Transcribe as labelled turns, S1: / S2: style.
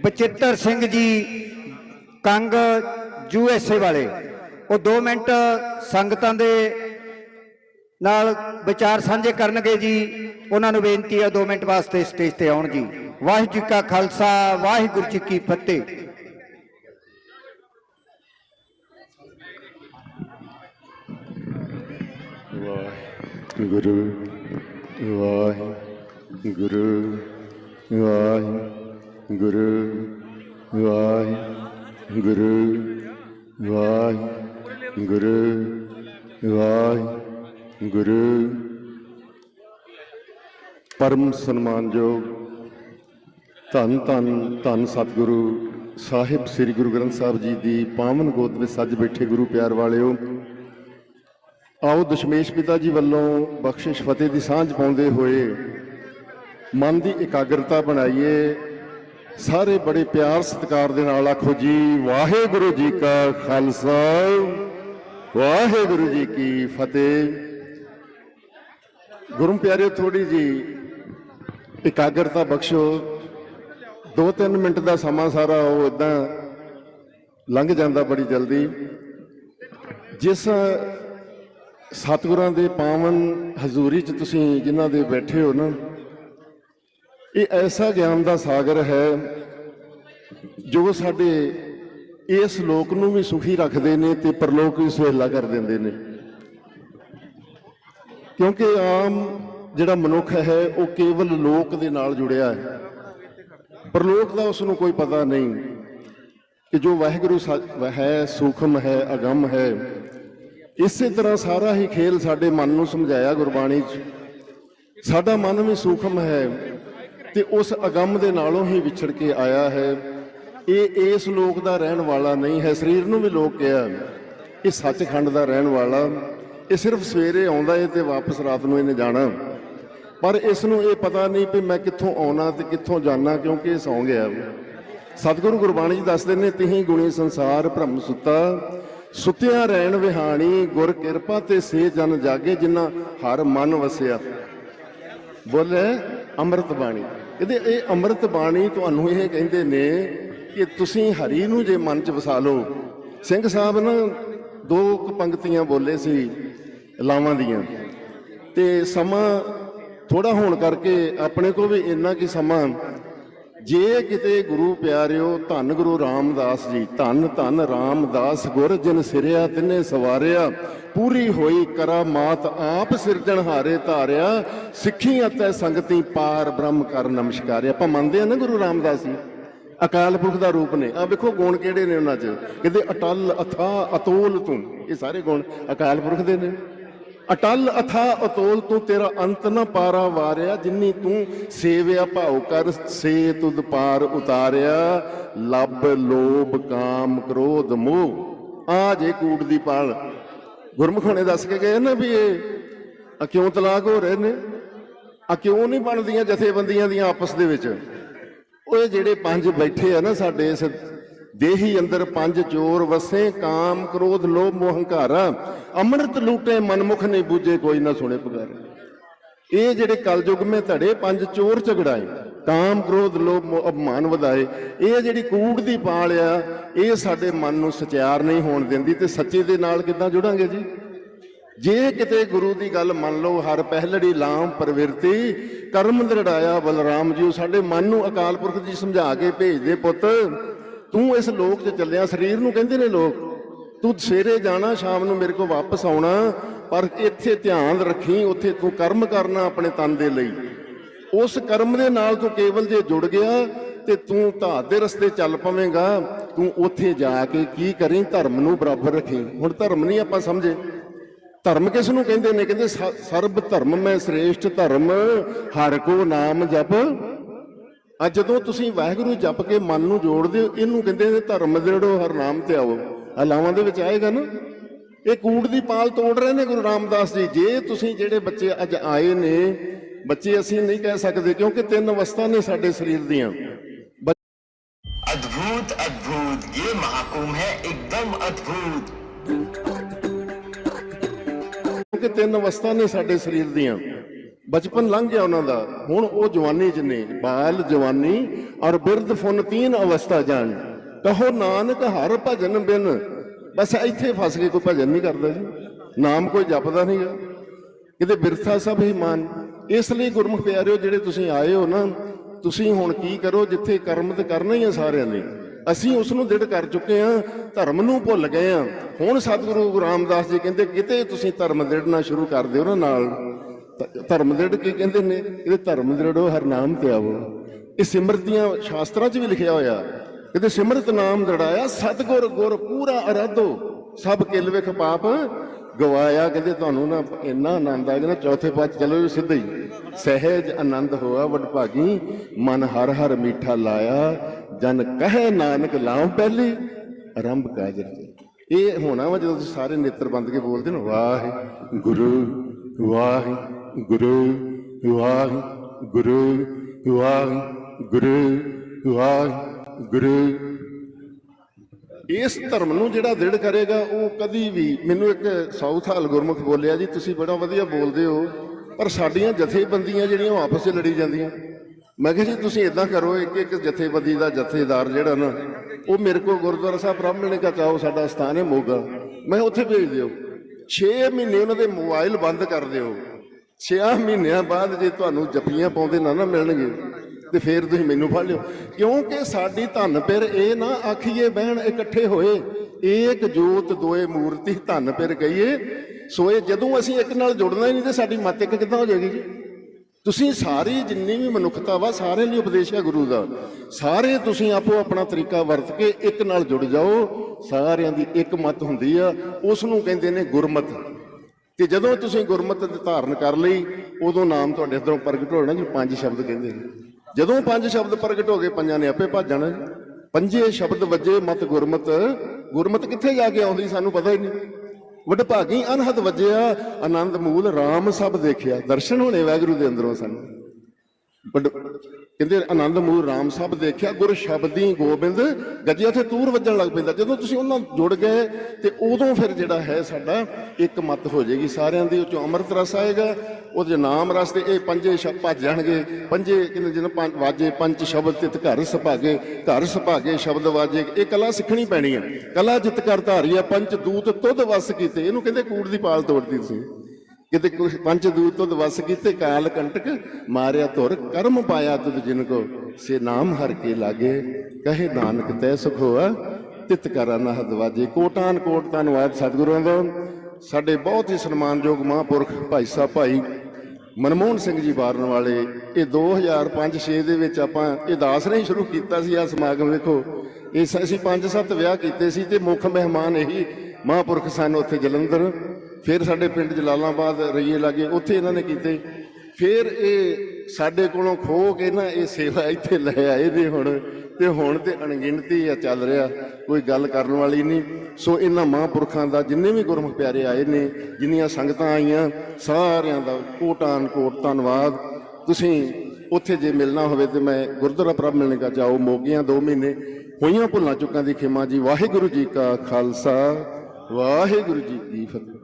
S1: Bachittar Singh ji Kang U S A ਵਾਲੇ। ਉਹ 2 minute ਸੰਗਤਾਂ ਦੇ ਨਾਲ ਵਿਚਾਰ ਸਾਂਝੇ ਕਰਨਗੇ ਜੀ। ਉਹਨਾਂ ਨੂੰ ਬੇਨਤੀ ਹੈ 2 ਮਿੰਟ ਵਾਸਤੇ ਸਟੇਜ ਤੇ ਆਉਣ ਜੀ। ਵਾਹਿਗੁਰੂ ਜੀ ਕਾ ਖਾਲਸਾ, ਵਾਹਿਗੁਰੂ ਜੀ ਕੀ ਫਤਿਹ।
S2: ਵਾਹਿਗੁਰੂ ਵਾਹਿਗੁਰੂ ਵਾਹਿਗੁਰੂ। ਵਾਹਿਗੁਰੂ ਵਾਹਿਗੁਰੂ ਵਾਹਿਗੁਰੂ। ਪਰਮ ਸਨਮਾਨਯੋਗ ਧੰਨ ਧੰਨ ਧੰਨ ਸਤਿਗੁਰੂ ਸਾਹਿਬ, ਸ੍ਰੀ ਗੁਰੂ ਗ੍ਰੰਥ ਸਾਹਿਬ ਜੀ ਦੀ ਪਾਵਨ ਗੋਦ ਵਿੱਚ ਸੱਜ ਬੈਠੇ ਗੁਰੂ ਪਿਆਰ ਵਾਲਿਓ, ਆਓ ਦਸ਼ਮੇਸ਼ ਪਿਤਾ ਜੀ ਵੱਲੋਂ ਬਖਸ਼ਿਸ਼ ਫਤਿਹ ਦੀ ਸਾਂਝ ਪਾਉਂਦੇ ਹੋਏ ਮਨ ਦੀ ਇਕਾਗਰਤਾ ਬਣਾਈਏ। ਸਾਰੇ ਬੜੇ ਪਿਆਰ ਸਤਿਕਾਰ ਦੇ ਨਾਲ ਆਖੋ ਜੀ, ਵਾਹਿਗੁਰੂ ਜੀ ਕਾ ਖਾਲਸਾ, ਵਾਹਿਗੁਰੂ ਜੀ ਕੀ ਫਤਿਹ। ਗੁਰੂ ਪਿਆਰਿਓ ਥੋੜੀ ਜੀ ਇਕਾਗਰਤਾ ਬਖਸ਼ੋ। 2-3 ਮਿੰਟ ਦਾ ਸਮਾਂ ਸਾਰਾ ਉਹ ਇਦਾਂ ਲੰਘ ਜਾਂਦਾ ਬੜੀ ਜਲਦੀ। ਜਿਸ ਸਤਿਗੁਰਾਂ ਦੇ ਪਾਵਨ ਹਜ਼ੂਰੀ 'ਚ ਤੁਸੀਂ ਜਿਨ੍ਹਾਂ ਦੇ ਬੈਠੇ ਹੋ ਨਾ ਇਹ ਐਸਾ ਗਿਆਨ ਦਾ ਸਾਗਰ ਹੈ ਜੋ ਸਾਡੇ ਇਸ ਲੋਕ ਨੂੰ ਵੀ ਸੁਖੀ ਰੱਖਦੇ ਨੇ ਤੇ ਪਰਲੋਕ ਵੀ ਸੁਹੇਲਾ ਕਰ ਦਿੰਦੇ ਨੇ। ਕਿਉਂਕਿ ਆਮ ਜਿਹੜਾ ਮਨੁੱਖ ਹੈ, ਉਹ ਕੇਵਲ ਲੋਕ ਦੇ ਨਾਲ ਜੁੜਿਆ ਹੈ। ਪਰਲੋਕ ਦਾ ਉਸ ਨੂੰ ਕੋਈ ਪਤਾ ਨਹੀਂ ਕਿ ਜੋ ਵਾਹਿਗੁਰੂ ਸੱਚ ਹੈ ਸੂਖਮ ਹੈ, ਅਗੰਮ ਹੈ, ਇਸੇ ਤਰ੍ਹਾਂ ਸਾਰਾ ਹੀ ਖੇਲ ਸਾਡੇ ਮਨ ਨੂੰ ਸਮਝਾਇਆ ਗੁਰਬਾਣੀ 'ਚ। ਸਾਡਾ ਮਨ ਵੀ ਸੂਖਮ ਹੈ। ਤੇ ਉਸ ਅਗੰਮ ਦੇ ਨਾਲੋਂ ਹੀ ਵਿਛੜ ਕੇ ਆਇਆ ਹੈ। ਇਹ ਇਸ ਲੋਕ ਦਾ ਰਹਿਣ ਵਾਲਾ ਨਹੀਂ ਹੈ। ਸਰੀਰ ਨੂੰ ਵੀ ਲੋਕ ਕਿਹਾ ਇਹ ਸੱਚਖੰਡ ਦਾ ਰਹਿਣ ਵਾਲਾ। ਇਹ ਸਿਰਫ ਸਵੇਰੇ ਆਉਂਦਾ ਏ ਤੇ ਵਾਪਸ ਰਾਤ ਨੂੰ ਇਹਨੇ ਜਾਣਾ। ਪਰ ਇਸ ਨੂੰ ਇਹ ਪਤਾ ਨਹੀਂ ਕਿ ਮੈਂ ਕਿੱਥੋਂ ਆਉਣਾ ਤੇ ਕਿੱਥੋਂ ਜਾਣਾ, ਕਿਉਂਕਿ ਇਹ ਸੌਂ ਗਿਆ। ਸਤਿਗੁਰੂ ਗੁਰਬਾਣੀ ਜੀ ਦੱਸਦੇ ਨੇ, ਤਿਹੀ ਗੁਣੀ ਸੰਸਾਰ ਭ੍ਰਮ ਸੁੱਤਾ। ਸੁੱਤਿਆ ਰਹਿਣ ਵਿਹਾਣੀ, ਗੁਰ ਕਿਰਪਾ ਤੇ ਸੇ ਜਨ ਜਾਗੇ, ਜਿਨ੍ਹਾਂ ਹਰ ਮਨ ਵਸਿਆ। ਬੋਲੇ ਅੰਮ੍ਰਿਤ ਬਾਣੀ। ਕਹਿੰਦੇ ਇਹ ਅੰਮ੍ਰਿਤ ਬਾਣੀ ਤੁਹਾਨੂੰ ਇਹ ਕਹਿੰਦੇ ਨੇ ਕਿ ਤੁਸੀਂ ਹਰੀ ਨੂੰ ਜੇ ਮਨ 'ਚ ਵਸਾ ਲਓ, ਸਿੰਘ ਸਾਹਿਬ ਨਾ ਦੋ ਕੁ ਪੰਕਤੀਆਂ ਬੋਲੇ ਸੀ ਲਾਵਾਂ ਦੀਆਂ। ਤੇ ਸਮਾਂ ਥੋੜਾ ਹੋਣ ਕਰਕੇ ਆਪਣੇ ਕੋਲ ਵੀ ਇੰਨਾ ਕੀ ਸਮਾਂ ਜੇ ਕਿਤੇ ਗੁਰੂ ਪਿਆਰਿਓ, ਧੰਨ ਗੁਰੂ ਰਾਮਦਾਸ ਜੀ, ਧੰਨ ਧੰਨ ਰਾਮਦਾਸ ਗੁਰ ਜਿਨ ਸਿਰਿਆ, ਤਿਨੇ ਸਵਾਰਿਆ, ਪੂਰੀ ਹੋਈ ਕਰਾਮਾਤ ਆਪ ਸਿਰਜਣ ਹਾਰੇ ਧਾਰਿਆ, ਸਿੱਖੀ ਅਤੇ ਸੰਗਤੀ ਪਾਰ ਬ੍ਰਹਮ ਕਰ ਨਮਸਕਾਰਿਆ। ਆਪਾਂ ਮੰਨਦੇ ਆ ਨਾ ਗੁਰੂ ਰਾਮਦਾਸ ਜੀ? ਅਕਾਲ ਪੁਰਖ ਦਾ ਰੂਪ ਨੇ। ਆ ਵੇਖੋ ਗੁਣ ਕਿਹੜੇ ਨੇ ਉਹਨਾਂ 'ਚ। ਕਹਿੰਦੇ ਅਟਲ, ਅਥਾ, ਅਤੋਲ ਤੂੰ। ਇਹ ਸਾਰੇ ਗੁਣ ਅਕਾਲ ਪੁਰਖ ਦੇ ਨੇ। ਅਟਲ ਅਥਾ ਅਤੋਲ ਤੂੰ ਤੇਰਾ ਅੰਤ ਨਾ ਪਾਰਾ ਵਾਰਿਆ, ਜਿੰਨੀ ਤੂੰ ਸੇਵਿਆ ਭਾਉ ਕਰ, ਸੇ ਤੁਧ ਪਾਰ ਉਤਾਰਿਆ। ਲੱਭ ਲੋਭ ਕਾਮ ਕ੍ਰੋਧ ਮੋਹ। ਆ ਜੇ ਕੂੜ ਦੀ ਪਾਲ। ਗੁਰਮੁਖਾਂ ਦੱਸ ਕੇ ਗਏ ਨਾ ਵੀ ਇਹ ਆ ਕਿਉਂ ਤਲਾਕ ਹੋ ਰਹੇ ਨੇ? ਆ ਕਿਉਂ ਨਹੀਂ ਬਣਦੀਆਂ ਜਥੇਬੰਦੀਆਂ ਦੀਆਂ ਆਪਸ ਦੇ ਵਿੱਚ? ਉਹ ਇਹ ਜਿਹੜੇ ਪੰਜ ਬੈਠੇ ਆ ਨਾ ਸਾਡੇ ਇਸ ਦੇਹੀ ਅੰਦਰ ਪੰਜ ਚੋਰ ਵਸੇ, ਕਾਮ, ਕ੍ਰੋਧ, ਲੋਭ, ਮੋਹ, ਹੰਕਾਰਾ। ਅੰਮ੍ਰਿਤ ਲੂਟੇ, ਮਨਮੁਖ ਨਹੀਂ ਬੂਝੇ, ਕੋਈ ਨਾ ਸੁਣੇ ਪੁਕਾਰੇ। ਇਹ ਜਿਹੜੇ ਕਲਯੁਗ ਮੇ ਧੜੇ, ਪੰਜ ਚੋਰ ਝਗੜਾਏ। ਕਾਮ, ਕ੍ਰੋਧ, ਲੋਭ, ਮੋਹ ਵਧਾਏ। ਇਹ ਜਿਹੜੀ ਕੂੜ ਦੀ ਪਾਲ ਆ, ਇਹ ਸਾਡੇ ਮਨ ਨੂੰ ਸਚਿਆਰ ਨਹੀਂ ਹੋਣ ਦਿੰਦੀ ਤੇ ਸੱਚੇ ਦੇ ਨਾਲ ਕਿੱਦਾਂ ਜੁੜਾਂਗੇ ਜੀ? ਜੇ ਕਿਤੇ ਗੁਰੂ ਦੀ ਗੱਲ ਮੰਨ ਲਓ, ਹਰ ਪਹਿਲੜੀ ਲਾਮ ਪਰਵਿਰਤੀ, ਕਰਮ ਦਰੜਾਇਆ ਬਲਰਾਮ ਜੀ ਸਾਡੇ ਮਨ ਨੂੰ ਅਕਾਲ ਪੁਰਖ ਜੀ ਸਮਝਾ ਕੇ ਭੇਜਦੇ ਪੁੱਤ। ਤੂੰ ਇਸ ਲੋਕ 'ਚ ਚੱਲਿਆ, ਸਰੀਰ ਨੂੰ ਕਹਿੰਦੇ ਨੇ ਲੋਕ, ਤੂੰ ਸਵੇਰੇ ਜਾਣਾ, ਸ਼ਾਮ ਨੂੰ ਮੇਰੇ ਕੋਲ ਵਾਪਸ ਆਉਣਾ, ਪਰ ਇੱਥੇ ਧਿਆਨ ਰੱਖੀ, ਉੱਥੇ ਤੂੰ ਕਰਮ ਕਰਨਾ ਆਪਣੇ ਤਨ ਦੇ ਲਈ। ਉਸ ਕਰਮ ਦੇ ਨਾਲ ਤੂੰ ਕੇਵਲ ਜੇ ਜੁੜ ਗਿਆ, ਤੇ ਤੂੰ ਧਾਤ ਦੇ ਰਸਤੇ ਚੱਲ ਪਵੇਂਗਾ, ਤੂੰ ਉੱਥੇ ਜਾ ਕੇ ਕੀ ਕਰੀਂ, ਧਰਮ ਨੂੰ ਬਰਾਬਰ ਰੱਖੀ। ਹੁਣ ਧਰਮ ਨਹੀਂ ਆਪਾਂ ਸਮਝੇ। ਧਰਮ ਕਿਸ ਨੂੰ ਕਹਿੰਦੇ ਨੇ? ਕਹਿੰਦੇ ਸਰਬ ਧਰਮ ਮੈਂ ਸ੍ਰੇਸ਼ਟ ਧਰਮ, ਹਰ ਕੋ ਨਾਮ ਜਪ ਆ ਜਦੋਂ ਤੁਸੀਂ ਵਾਹਿਗੁਰੂ ਜਪ ਕੇ ਮਨ ਨੂੰ ਜੋੜਦੇ ਹੋ ਇਹਨੂੰ ਕਹਿੰਦੇ ਨੇ ਧਰਮ ਜਿਹੜੋ ਹਰਨਾਮ ਤੇ ਆਵੋ। ਹਲਾਵਾਂ ਦੇ ਵਿੱਚ ਆਏਗਾ ਨਾ? ਇਹ ਕੂੜ ਦੀ ਪਾਲ ਤੋੜ ਰਹੇ ਨੇ ਗੁਰੂ ਰਾਮਦਾਸ ਜੀ। ਜੇ ਤੁਸੀਂ ਜਿਹੜੇ ਬੱਚੇ ਅੱਜ ਆਏ ਨੇ ਬੱਚੇ ਅਸੀਂ ਨਹੀਂ ਕਹਿ ਸਕਦੇ ਕਿਉਂਕਿ ਤਿੰਨ ਅਵਸਥਾ ਨੇ ਸਾਡੇ ਸਰੀਰ ਦੀਆਂ।
S3: ਅਦਭੁਤ ਅਦਭੁਤ ਇਹ ਮਹਾਕੁੰਭ ਹੈ ਇੱਕਦਮ ਅਦਭੁਤ।
S2: ਕਿਉਂਕਿ ਤਿੰਨ ਅਵਸਥਾ ਨੇ ਸਾਡੇ ਸਰੀਰ ਦੀਆਂ। ਬਚਪਨ ਲੰਘ ਗਿਆ ਉਹਨਾਂ ਦਾ। ਹੁਣ ਉਹ ਜਵਾਨੀ ਚ ਨੇ, ਬਾਲ ਜਵਾਨੀ ਔਰ ਬਿਰਧ ਫੁਨ ਤੀਨ ਅਵਸਥਾ ਜਾਣ। ਕਹੋ ਨਾਨਕ ਹਰ ਭਜਨ ਬਿਨ। ਬਸ ਇੱਥੇ ਫਸ ਕੇ ਕੋਈ ਭਜਨ ਨਹੀਂ ਕਰਦਾ ਜੀ। ਨਾਮ ਕੋਈ ਜਪਦਾ ਨਹੀਂਗਾ ਕਿਤੇ ਬਿਰਥਾ ਸਭ ਹੀ ਮਾਨ। ਇਸ ਲਈ ਗੁਰਮੁਖ ਪਿਆਰਿਓ, ਜਿਹੜੇ ਤੁਸੀਂ ਆਏ ਹੋ ਨਾ, ਤੁਸੀਂ ਹੁਣ ਕੀ ਕਰੋ, ਜਿੱਥੇ ਕਰਮ ਤੇ ਕਰਨਾ ਹੀ ਆ ਸਾਰਿਆਂ ਨੇ। ਅਸੀਂ ਉਸ ਨੂੰ ਦ੍ਰਿੜ ਕਰ ਚੁੱਕੇ ਆ ਧਰਮ ਨੂੰ ਭੁੱਲ ਗਏ ਆ ਹੁਣ ਸਤਿਗੁਰੂ ਰਾਮਦਾਸ ਜੀ ਕਹਿੰਦੇ, ਕਿਤੇ ਤੁਸੀਂ ਧਰਮ ਦ੍ਰਿੜਨਾ ਸ਼ੁਰੂ ਕਰ ਦਿਓ ਨਾ ਨਾਲ। ਧਰਮ ਦ੍ਰਿੜ ਕੀ ਕਹਿੰਦੇ ਨੇ? ਇਹਦੇ ਧਰਮ ਦ੍ਰਿੜੋ ਹਰ ਨਾਮ ਤੇ ਆਵੋ। ਇਹ ਸਿਮਰਤੀਆਂ ਸ਼ਾਸਤਰਾਂ 'ਚ ਵੀ ਲਿਖਿਆ ਹੋਇਆ। ਕਹਿੰਦੇ ਸਿਮਰਤ ਨਾਮ ਦ੍ਰਿੜਾਇਆ, ਸਤਿਗੁਰ ਗੁਰ ਪੂਰਾ ਅਰਾਧੋ, ਸਭ ਕਿਲ ਵਿਖ ਪਾਪ। ਗਵਾਇਆ ਕਹਿੰਦੇ ਤੁਹਾਨੂੰ ਨਾ ਇੰਨਾ ਆਨੰਦ ਆ ਗਿਆ ਚੌਥੇ ਪਾਤ ਚਲੋ ਜੀ ਹੀ। ਸਹਿਜ ਆਨੰਦ ਹੋਆ ਵਡਭਾਗੀ ਮਨ ਹਰ ਹਰ ਮੀਠਾ ਲਾਇਆ, ਜਨ ਕਹੇ ਨਾਨਕ ਲਾਉ ਪਹਿਲੀ, ਆਰੰਭ ਕਾਜਰ ਇਹ ਹੋਣਾ ਵਾ ਜਦੋਂ ਤੁਸੀਂ ਸਾਰੇ ਨੇਤਰ ਬੰਦ ਕੇ ਬੋਲਦੇ ਨਾ, ਵਾਹਿ ਗੁਰੂ, ਵਾਹਿ ਗੁਰੂ, ਵਾਹਿ ਗੁਰੂ ਵਾਹਿ ਗੁਰੂ ਇਸ ਧਰਮ ਨੂੰ ਜਿਹੜਾ ਦ੍ਰਿੜ ਕਰੇਗਾ, ਉਹ ਕਦੀ ਵੀ ਮੈਨੂੰ ਇੱਕ ਸਾਊਥ ਹਾਲ ਗੁਰਮੁਖ ਬੋਲਿਆ ਜੀ, ਤੁਸੀਂ ਬੜਾ ਵਧੀਆ ਬੋਲਦੇ ਹੋ, ਪਰ ਸਾਡੀਆਂ ਜਥੇਬੰਦੀਆਂ ਜਿਹੜੀਆਂ ਉਹ ਆਪਸ 'ਚ ਲੜੀ ਜਾਂਦੀਆਂ। ਮੈਂ ਕਿਹਾ ਜੀ, ਤੁਸੀਂ ਇਦਾਂ ਕਰੋ, ਇੱਕ ਇੱਕ ਜਥੇਬੰਦੀ ਦਾ ਜਥੇਦਾਰ ਜਿਹੜਾ ਨਾ, ਉਹ ਮੇਰੇ ਕੋਲ ਗੁਰਦੁਆਰਾ ਸਾਹਿਬ ਬ੍ਰਾਹਮਣ ਕਾ ਚਾਹੋ ਸਾਡਾ ਸਥਾਨ ਹੈ ਮੋਗਾ। ਮੈਂ ਉੱਥੇ ਭੇਜ ਦਿਓ। 6 ਮਹੀਨੇ ਉਹਨਾਂ ਦੇ ਮੋਬਾਈਲ ਬੰਦ ਕਰ ਦਿਓ। 6 ਮਹੀਨਿਆਂ ਬਾਅਦ ਜੇ ਤੁਹਾਨੂੰ ਜੱਫੀਆਂ ਪਾਉਂਦੇ ਨਾ ਨਾ ਮਿਲਣਗੇ, ਤੇ ਫੇਰ ਤੁਸੀਂ ਮੈਨੂੰ ਫੜ ਲਿਓ। ਕਿਉਂਕਿ ਸਾਡੀ ਧੰਨ ਪਿਰ ਇਹ ਨਾ ਆਖੀਏ, ਬਹਿਣ ਇਕੱਠੇ ਹੋਏ, ਏਕ ਜੋਤ ਦੋਏ ਮੂਰਤੀ ਧੰਨ ਪਿਰ ਕਹੀਏ। ਸੋ ਇਹ ਜਦੋਂ ਅਸੀਂ ਇੱਕ ਨਾਲ ਜੁੜਨਾ ਹੀ ਨਹੀਂ, ਤੇ ਸਾਡੀ ਮੱਤ ਇੱਕ ਕਿੱਦਾਂ ਹੋ ਜਾਏਗੀ ਜੀ? ਤੁਸੀਂ ਸਾਰੀ ਜਿੰਨੀ ਵੀ ਮਨੁੱਖਤਾ ਵਾ, ਸਾਰਿਆਂ ਲਈ ਉਪਦੇਸ਼ ਹੈ ਗੁਰੂ ਦਾ। ਸਾਰੇ ਤੁਸੀਂ ਆਪੋ ਆਪਣਾ ਤਰੀਕਾ ਵਰਤ ਕੇ ਇੱਕ ਨਾਲ ਜੁੜ ਜਾਓ, ਸਾਰਿਆਂ ਦੀ ਇੱਕ ਮਤ ਹੁੰਦੀ ਆ, ਉਸ ਨੂੰ ਕਹਿੰਦੇ ਨੇ ਗੁਰਮਤ। ਤੇ ਜਦੋਂ ਤੁਸੀਂ ਗੁਰਮਤਿ ਧਾਰਨ ਕਰ ਲਈ, ਉਦੋਂ ਨਾਮ ਤੁਹਾਡੇ ਅੰਦਰੋਂ ਪ੍ਰਗਟ ਹੋਣਾ ਜੀ ਪੰਜ ਸ਼ਬਦ ਕਹਿੰਦੇ ਨੇ ਜਦੋਂ ਪੰਜ ਸ਼ਬਦ ਪ੍ਰਗਟ ਹੋ ਗਏ, ਪੰਜਾਂ ਨੇ ਆਪੇ ਭੱਜ ਜਾਣਾ ਪੰਜੇ ਸ਼ਬਦ ਵੱਜੇ, ਮਤ ਗੁਰਮਤ। ਗੁਰਮਤ ਕਿੱਥੇ ਜਾ ਕੇ ਆਉਂਦੀ, ਸਾਨੂੰ ਪਤਾ ਹੀ ਨਹੀਂ। ਵਡਭਾਗੀ ਅਨਹਦ ਵੱਜਿਆ, ਆਨੰਦ ਮੂਲ RAM ਸਭ ਦੇਖਿਆ। ਦਰਸ਼ਨ ਹੋਣੇ ਵਾਹਿਗੁਰੂ ਦੇ ਅੰਦਰੋਂ ਸਾਨੂੰ। ਵਡ ਕਹਿੰਦੇ ਆਨੰਦ ਮੂਲ ਰਾਮ ਸਭ ਦੇਖਿਆ, ਗੁਰ ਸ਼ਬਦੀ ਗੋਬਿੰਦ, ਗੱਜਿਆ ਤੇ ਤੂਰ ਵੱਜਣ ਲੱਗ ਪੈਂਦਾ। ਜਦੋਂ ਤੁਸੀਂ ਉਹਨਾਂ ਜੁੜ ਗਏ, ਤੇ ਉਦੋਂ ਫਿਰ ਜਿਹੜਾ ਹੈ ਸਾਡਾ ਇੱਕ ਮਤ ਹੋ ਜਾਏਗੀ। ਸਾਰਿਆਂ ਦੀ ਉਹ ਚੋਂ ਅੰਮ੍ਰਿਤ ਰਸ ਆਏਗਾ, ਉਹਦੇ ਨਾਮ ਰਸ ਤੇ ਇਹ ਪੰਜੇ ਸ਼ਬਦ ਭੱਜ ਜਾਣਗੇ। ਪੰਜੇ ਕਹਿੰਦੇ ਜਿਹਨਾਂ ਪੰਜ ਵਾਜੇ, ਪੰਜ ਸ਼ਬਦ ਤਿਤ ਘਰ ਸੁਭਾਗੇ ਘਰ ਸੁਭਾਗੇ ਸ਼ਬਦ ਵਾਜੇ। ਇਹ ਕਲਾ ਸਿੱਖਣੀ ਪੈਣੀ ਹੈ। ਕਲਾ ਜਿਤ ਕਰ ਧਾਰੀ ਹੈ, ਪੰਜ ਦੂਤ ਤੁਧ ਵਸ ਕੀਤੇ। ਇਹਨੂੰ ਕਹਿੰਦੇ ਕੂੜ ਦੀ ਪਾਲ ਤੋੜਦੀ ਸੀ ਕਿਤੇ ਕੁਛ ਪੰਜ ਦੂਤ ਤੋਂ ਵਸ ਕੀਤੇ ਕਾਲ ਕੰਟਕ ਮਾਰਿਆ ਧੁਰ, ਕਰਮ ਪਾਇਆ ਤੁਧ ਜਿਨ ਕੋ। ਸੇ ਨਾਮ ਹਰ ਕੇ ਲਾਗੇ, ਕਹੇ ਨਾਨਕ ਤੈ ਸੁਖ ਹੋਆ, ਤਿਤ ਕਰ ਅਨਹਦ ਵਾਜੇ। ਕੋਟਾਨ ਕੋਟ ਧੰਨਵਾਦ ਸਤਿਗੁਰਾਂ ਦਾ। ਸਾਡੇ ਬਹੁਤ ਹੀ ਸਨਮਾਨਯੋਗ ਮਹਾਂਪੁਰਖ ਭਾਈ ਸਾਹਿਬ, ਭਾਈ ਮਨਮੋਹਨ ਸਿੰਘ ਜੀ ਬਾਰਨ ਵਾਲੇ, ਇਹ 2005-6 ਦੇ ਵਿੱਚ ਆਪਾਂ ਇਹ ਦਾਸ ਨੇ ਸ਼ੁਰੂ ਕੀਤਾ ਸੀ ਆ ਸਮਾਗਮ, ਵੇਖੋ। ਇਸ ਅਸੀਂ ਪੰਜ ਸੱਤ ਵਿਆਹ ਕੀਤੇ ਸੀ ਤੇ ਮੁੱਖ ਮਹਿਮਾਨ ਇਹੀ ਮਹਾਂਪੁਰਖ ਸਨ ਉੱਥੇ ਜਲੰਧਰ। ਫਿਰ ਸਾਡੇ ਪਿੰਡ ਜਲਾਲਾਬਾਦ ਰਈਏ ਲਾਗੇ, ਉੱਥੇ ਇਹਨਾਂ ਨੇ ਕੀਤੇ। ਫਿਰ ਇਹ ਸਾਡੇ ਕੋਲੋਂ ਖੋ ਕੇ ਨਾ ਇਹ ਸੇਵਾ ਇੱਥੇ ਲੈ ਆਏ ਨੇ ਹੁਣ। ਤੇ ਹੁਣ ਤੇ ਅਣਗਿਣਤੀ ਆ, ਚੱਲ ਰਿਹਾ, ਕੋਈ ਗੱਲ ਕਰਨ ਵਾਲੀ ਨਹੀਂ। ਸੋ ਇਹਨਾਂ ਮਹਾਂਪੁਰਖਾਂ ਦਾ ਜਿੰਨੇ ਵੀ ਗੁਰਮੁਖ ਪਿਆਰੇ ਆਏ ਨੇ, ਜਿੰਨੀਆਂ ਸੰਗਤਾਂ ਆਈਆਂ, ਸਾਰਿਆਂ ਦਾ ਕੋਟਾਨ ਕੋਟ ਧੰਨਵਾਦ। ਤੁਸੀਂ ਉੱਥੇ ਜੇ ਮਿਲਣਾ ਹੋਵੇ ਤੇ ਮੈਂ ਗੁਰਦੁਆਰਾ ਪ੍ਰਭ ਮਿਲਣੇ ਕਾ ਜਾਓ, ਮੋਗੀਆਂ 2 ਮਹੀਨੇ ਹੋਈਆਂ ਭੁੱਲਾਂ ਚੁੱਕਾਂ ਦੀ ਖਿਮਾ ਜੀ। ਵਾਹਿਗੁਰੂ ਜੀ ਕਾ ਖਾਲਸਾ, ਵਾਹਿਗੁਰੂ ਜੀ ਕੀ ਫਤਿਹ।